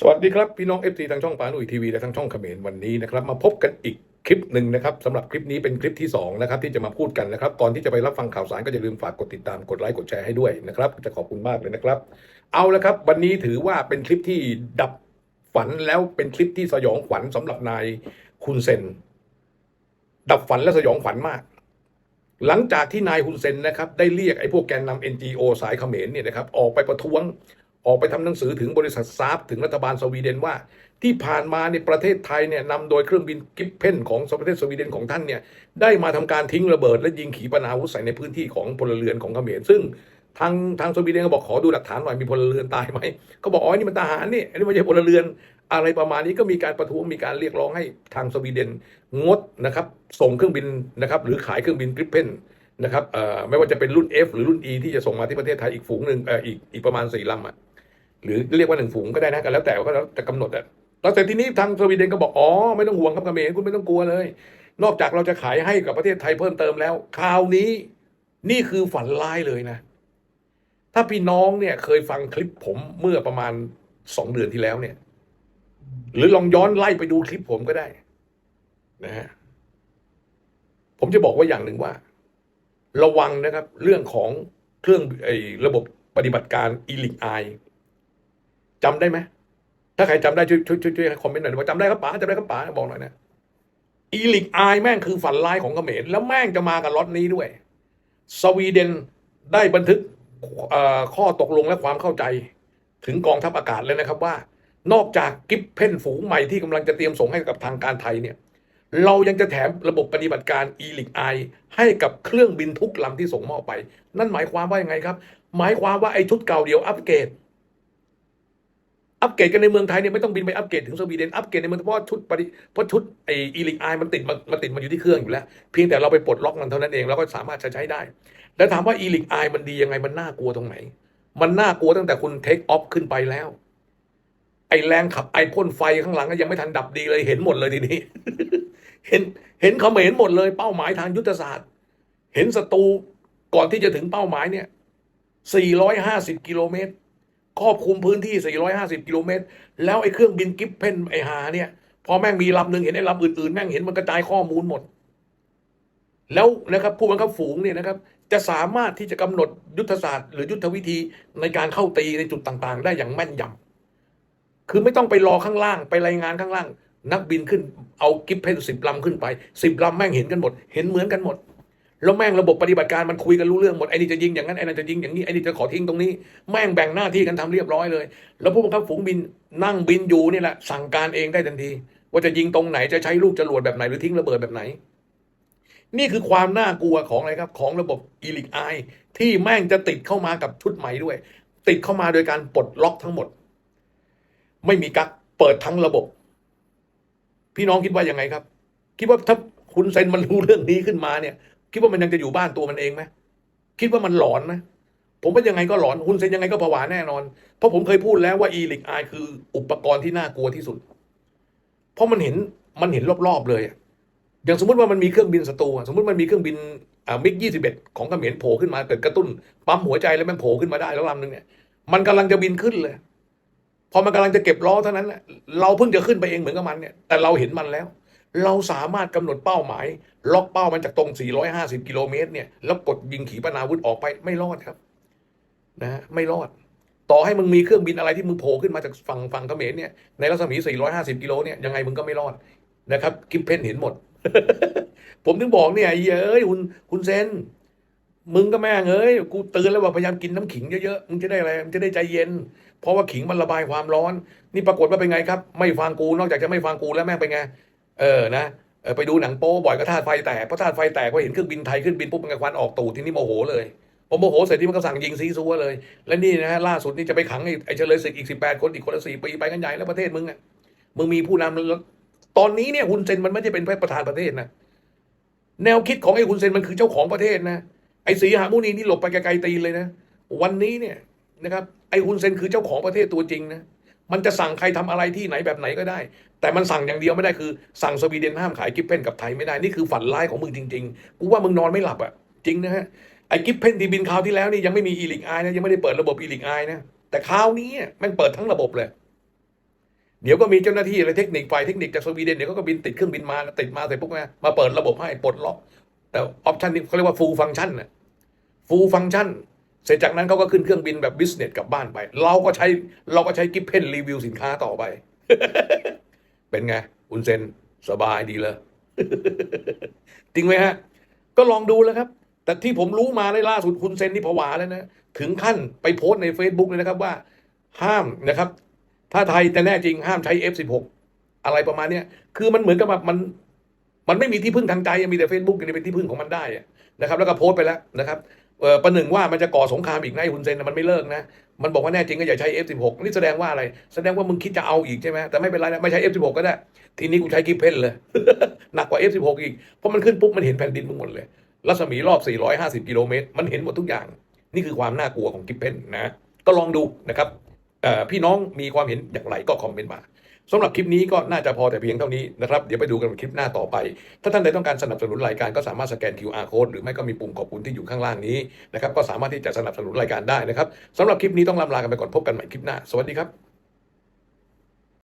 สวัสดีครับพี่น้องเอฟซีทางช่องปานุยทีวีและทางช่องเขมรวันนี้นะครับมาพบกันอีกคลิปหนึ่งนะครับสำหรับคลิปนี้เป็นคลิปที่สองนะครับที่จะมาพูดกันนะครับก่อนที่จะไปรับฟังข่าวสารก็อย่าลืมฝากกดติดตามกดไลค์กดแชร์ให้ด้วยนะครับจะขอบคุณมากเลยนะครับ เอาละครับ วันนี้ถือว่าเป็นคลิปที่ดับฝันแล้วเป็นคลิปที่สยองขวัญสำหรับนายคุณเซน ดับฝันและสยองขวัญมากหลังจากที่นายฮุนเซนนะครับได้เรียกไอ้พวกแกนนำ NGO สายเขมรเนี่ยนะครับออกไปประท้วง ออกไปทำหนังสือถึงบริษัทซาบถึงรัฐบาลสวีเดนว่า ที่ผ่านมาในประเทศไทยเนี่ยนำโดยเครื่องบินกิฟเพนของประเทศสวีเดนของท่านเนี่ยได้มาทำการทิ้งระเบิดและยิงขีปนาวุธใส่ในพื้นที่ของพลเรือนของเขมรซึ่งทางทางสวีเดนก็บอกขอดูหลักฐานหน่อยมีพลเรือนตายไหมเขาบอกอ๋อนี่มันทหารนี่อันนี้ไม่ใช่พลเรือนอะไรประมาณนี้ก็มีการประท้วงมีการเรียกร้องให้ทางสวีเดนงดนะครับส่งเครื่องบินนะครับหรือขายเครื่องบินกริปเพนนะครับไม่ว่าจะเป็นรุ่น F หรือรุ่น E ที่จะส่งมาที่ประเทศไทยอีกฝูงหนึ่งอออีกอีกประมาณสี่ลำอะ หรือเรียกว่าหนึ่งฝูงก็ได้นะก็แล้วแต่ก็แล้วแต่กำหนดอะแล้วแต่ทีนี้ทางสวีเดนก็บอกอ๋อไม่ต้องห่วงครับเมรคุณไม่ต้องกลัวเลย นอกจากเราจะขายให้กับประเทศไทยเพิ่มเติมแล้วคราวนี้นี่คือฝันร้ายเลยนะ ถ้าพี่น้องเนี่ยเคยฟังคลิปผมเมื่อประมาณสองเดือนที่แล้วเนี่ย หรือลองย้อนไล่ไปดูคลิปผมก็ได้นะฮะผมจะบอกว่าอย่างหนึ่งว่า ระวังนะครับ เรื่องของเครื่องไอ้ระบบปฏิบัติการอีลิกไอ จำได้ไหมถ้าใครจำได้ช่วยช่วยช่วยช่วยคอมเมนต์หน่อยว่าจำได้ครับป๋าจำได้ครับป๋าบอกหน่อยนะอีลิกไอแม่งคือฝันร้ายของเขมรแล้วแม่งจะมากับล็อตนี้ด้วย สวีเดนได้บันทึกข้อตกลงและความเข้าใจ ถึงกองทัพอากาศเลยนะครับว่า นอกจากกิฟเพนฝูงใหม่ที่กำลังจะเตรียมส่งให้กับทางการไทยเนี่ย เรายังจะแถมระบบปฏิบัติการ e l i c i ให้กับเครื่องบินทุกลำที่ส่งมอบไป นั่นหมายความว่ายังไงครับ หมายความว่าไอ้ชุดเก่าเดียวอัปเกรด อัปเกรดกันในเมืองไทยเนี่ยไม่ต้องบินไปอัปเกรดถึงสวีเดนอัปเกรดในเมืองเพราะชุดปฏิเพราะชุดไอ้ e l i c i มันติดมามันติดมาอยู่ที่เครื่องอยู่แล้ว เพียงแต่เราไปปลดล็อกมันเท่านั้นเองเราก็สามารถจะใช้ได้ แล้วถามว่า e l i c i มันดียังไงมันน่ากลัวตรงไหน มันน่ากลัวตั้งแต่คุณเทคออฟขึ้นไปแล้ว ไอแรงขับไอพ่นไฟข้างหลังก็ยังไม่ทันดับดีเลยเห็นหมดเลยทีนี้ เห็นเห็นเขมรหมดเลยเป้าหมายทางยุทธศาสตร์ เห็นศัตรูก่อนที่จะถึงเป้าหมายเนี่ย450กิโลเมตร ครอบคลุมพื้นที่ 450 กิโลเมตร แล้วไอ้เครื่องบินกิฟเพนไอหาเนี่ย พอแม่งมีลำหนึ่งเห็นไอ้ลำอื่นๆ แม่งเห็นมันกระจายข้อมูลหมด แล้วนะครับผู้บังคับฝูงเนี่ยนะครับ จะสามารถที่จะกำหนดยุทธศาสตร์ หรือยุทธวิธีในการเข้าตีในจุดต่างๆ ได้อย่างแม่นยำคือไม่ต้องไปรอข้างล่างไปรายงานข้างล่าง นักบินขึ้นเอากิฟเพนสิบลำขึ้นไปสิบลำแม่งเห็นกันหมด เห็นเหมือนกันหมด แล้วแม่งระบบปฏิบัติการมันคุยกันรู้เรื่องหมดไอ้นี่จะยิงอย่างนั้นไอ้นั่นจะยิงอย่างนี้ไอ้นี่จะขอทิ้งตรงนี้ แม่งแบ่งหน้าที่กันทำเรียบร้อยเลย แล้วผู้บังคับฝูงบินนั่งบินอยู่นี่แหละสั่งการเองได้ทันที ว่าจะยิงตรงไหนจะใช้ลูกจรวดแบบไหนหรือทิ้งระเบิดแบบไหน นี่คือความน่ากลัวของอะไรครับ ของระบบอีลิกไอที่แม่งจะติดเข้ามากับชุดใหม่ด้วย ติดเข้ามาโดยการปลดล็อกทั้งหมด ไม่มีกักเปิดทั้งระบบ พี่น้องคิดว่ายังไงครับ คิดว่าถ้าคุณเซนมันรู้เรื่องนี้ขึ้นมาเนี่ย คิดว่ามันยังจะอยู่บ้านตัวมันเองไหมคิดว่ามันหลอนไหมผมว่ายังไงก็หลอนคุณเซนยังไงก็ผวาแน่นอน เพราะผมเคยพูดแล้วว่าอีลิกไอคืออุปกรณ์ที่น่ากลัวที่สุด เพราะมันเห็นมันเห็นรอบๆเลยอย่างสมมติว่ามันมีเครื่องบินศัตรูสมมติมันมีเครื่องบินอ่ามิกยี่สิบเอ็ดของเขมรโผล่ขึ้นมาเกิดกระตุ้นปั๊มหัวใจแล้วมันโผล่ขึ้นมาได้แล้วลำหนึ่งเนี่ยมันกำลังจะบินขึ้นเลย พอมันกำลังจะเก็บล้อเท่านั้นแหละเราเพิ่งจะขึ้นไปเองเหมือนกับมันเนี่ยแต่เราเห็นมันแล้ว เราสามารถกำหนดเป้าหมาย ล็อกเป้ามันจากตรง 450 กิโลเมตรเนี่ยแล้วกดยิงขีปนาวุธออกไปไม่รอดครับนะไม่รอด ต่อให้มึงมีเครื่องบินอะไรที่มึงโผล่ขึ้นมาจากฝั่งฝั่งเขมรเนี่ยในรัศมี 450 กิโลเนี่ยยังไงมึงก็ไม่รอดนะครับกิฟเพนเห็นหมด ผมถึงบอกเนี่ยไอ้เอ้ยคุณคุณเซนมึงก็แม่งเอ้ยกูเตือนแล้วว่าพยายามกินน้ำขิงเยอะๆ มึงจะได้อะไร มึงจะได้ใจเย็น เพราะว่าขิงมันระบายความร้อน นี่ปรากฏว่าเป็นไงครับ ไม่ฟังกู นอกจากจะไม่ฟังกูแล้วแม่งเป็นไง เออนะเออไปดูหนังโป๊บ่อยก็ธาตุไฟแตกเพราะธาตุไฟแตกพอเห็นเครื่องบินไทยขึ้นบินปุ๊บมันกควันออกตูดที่นี่โมโหเลยพอโมโหเสร็จที่มันก็สั่งยิงซีซัวเลย และนี่นะฮะล่าสุดนี่จะไปขังไอ้เฉลยศึกอีกสิบแปดคนอีกคนละสี่ปีไปกันใหญ่แล้วประเทศมึงอะมึงมีผู้นำตอนนี้เนี่ยฮุนเซนมันไม่ได้เป็นประธานประเทศนะแนวคิดของไอ้ฮุนเซนมันคือเจ้าของประเทศนะไอ้สีหามุนีนี่หลบไปไกลๆตีนเลยนะวันนี้เนี่ยนะครับไอ้ฮุนเซนคือเจ้าของประเทศตัวจริงนะ มันจะสั่งใครทำอะไรที่ไหนแบบไหนก็ได้ แต่มันสั่งอย่างเดียวไม่ได้คือ สั่งสวีเดนห้ามขายกิฟเพนกับไทยไม่ได้ นี่คือฝันร้ายของมึงจริงๆ กูว่ามึงนอนไม่หลับอะ จริงนะฮะ ไอ้กิฟเพนที่บินคราวที่แล้วนี่ยังไม่มีอีลิกไอนะยังไม่ได้เปิดระบบอีลิกไอนะแต่คราวนี้มันเปิดทั้งระบบเลย เดี๋ยวก็มีเจ้าหน้าที่อะไรเทคนิคฝ่ายเทคนิคจากสวีเดนเดี๋ยวก็บินติดเครื่องบินมาติดมาเสร็จปุ๊บนะมาเปิดระบบให้ปลดล็อก แต่ออปชันนี้เขาเรียกว่า full function น่ะ full function เสร็จจากนั้นเขาก็ขึ้นเครื่องบินแบบ business กลับบ้านไป เราก็ใช้เราก็ใช้กิฟเพนรีวิวสินค้าต่อไป เป็นไงคุณเซนสบายดีเลยจริงไหมฮะ ก็ลองดูแล้วครับ แต่ที่ผมรู้มาในล่าสุดคุณเซนนี่ผวาแล้วนะถึงขั้นไปโพสต์ใน Facebook เลยนะครับว่า ห้ามนะครับ ถ้าไทยจะแน่จริงห้ามใช้ F16 อะไรประมาณเนี้ยคือมันเหมือนกับแบบมัน มันไม่มีที่พึ่งทางใจมีแต่ Facebook นี่เป็นที่พึ่งของมันได้นะครับ แล้วก็โพสต์ไปแล้วนะครับ ประหนึ่งว่ามันจะก่อสงครามอีกนะไอ้ฮุนเซนมันไม่เลิกนะมันบอกว่าแน่จริงก็อย่าใช้ F16 นี่แสดงว่าอะไร แสดงว่ามึงคิดจะเอาอีกใช่ไหมแต่ไม่เป็นไรนะไม่ใช้ F16 ก็ได้ ทีนี้กูใช้กิฟเพนเลย หนักกว่า F16 อีก เพราะมันขึ้นปุ๊บมันเห็นแผ่นดินมึงหมดเลย รัศมีรอบ 450 กิโลเมตร มันเห็นหมดทุกอย่าง นี่คือความน่ากลัวของกิฟเพนนะ ก็ลองดูนะครับพี่น้องมีความเห็นอย่างไรก็คอมเมนต์มา สำหรับคลิปนี้ก็น่าจะพอแต่เพียงเท่านี้นะครับ เดี๋ยวไปดูกันคลิปหน้าต่อไป ถ้าท่านใดต้องการสนับสนุนรายการก็สามารถสแกน QR code หรือไม่ก็มีปุ่มขอบคุณที่อยู่ข้างล่างนี้นะครับก็สามารถที่จะสนับสนุนรายการได้นะครับสำหรับคลิปนี้ต้องลำลากันไปก่อนพบกันใหม่คลิปหน้าสวัสดีครับ